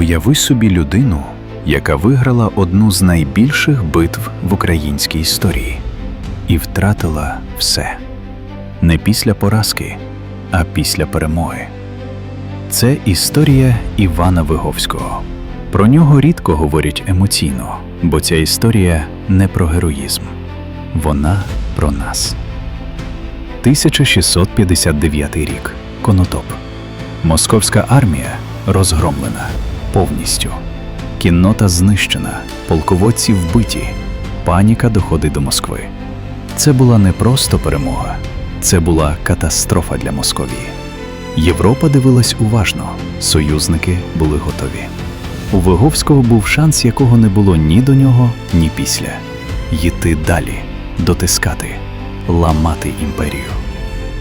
Уяви собі людину, яка виграла одну з найбільших битв в українській історії і втратила все не після поразки, а після перемоги. Це історія Івана Виговського. Про нього рідко говорять емоційно, бо ця історія не про героїзм, вона про нас. 1659 рік. Конотоп. Московська армія розгромлена повністю. Кіннота знищена, полководці вбиті. Паніка доходить до Москви. Це була не просто перемога, це була катастрофа для Московії. Європа дивилась уважно, союзники були готові. У Виговського був шанс, якого не було ні до нього, ні після йти далі, дотискати, ламати імперію.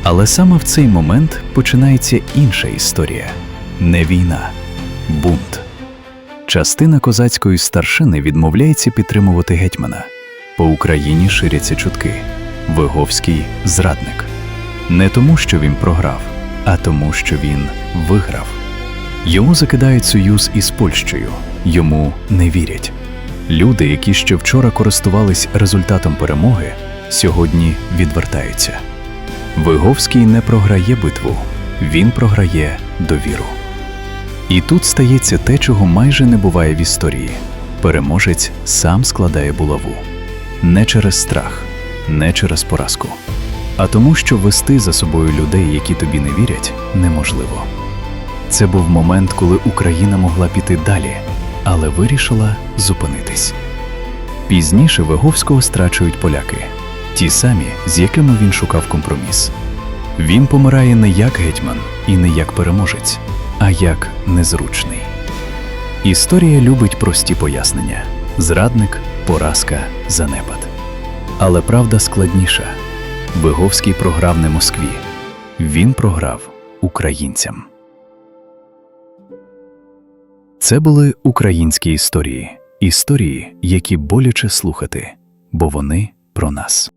Але саме в цей момент починається інша історія не війна, бунт. Частина козацької старшини відмовляється підтримувати гетьмана. По Україні ширяться чутки. Виговський зрадник. Не тому, що він програв, а тому, що він виграв. Йому закидають союз із Польщею, йому не вірять. Люди, які ще вчора користувались результатом перемоги, сьогодні відвертаються. Виговський не програє битву, він програє довіру. І тут стається те, чого майже не буває в історії. Переможець сам складає булаву не через страх, не через поразку, а тому, що вести за собою людей, які тобі не вірять, неможливо. Це був момент, коли Україна могла піти далі, але вирішила зупинитись. Пізніше Виговського страчують поляки, ті самі, з якими він шукав компроміс. Він помирає не як гетьман і не як переможець, а як незручний. Історія любить прості пояснення: зрадник, поразка, занепад. Але правда складніша. Виговський програв не Москві, він програв українцям. Це були українські історії, історії, які боляче слухати, бо вони про нас.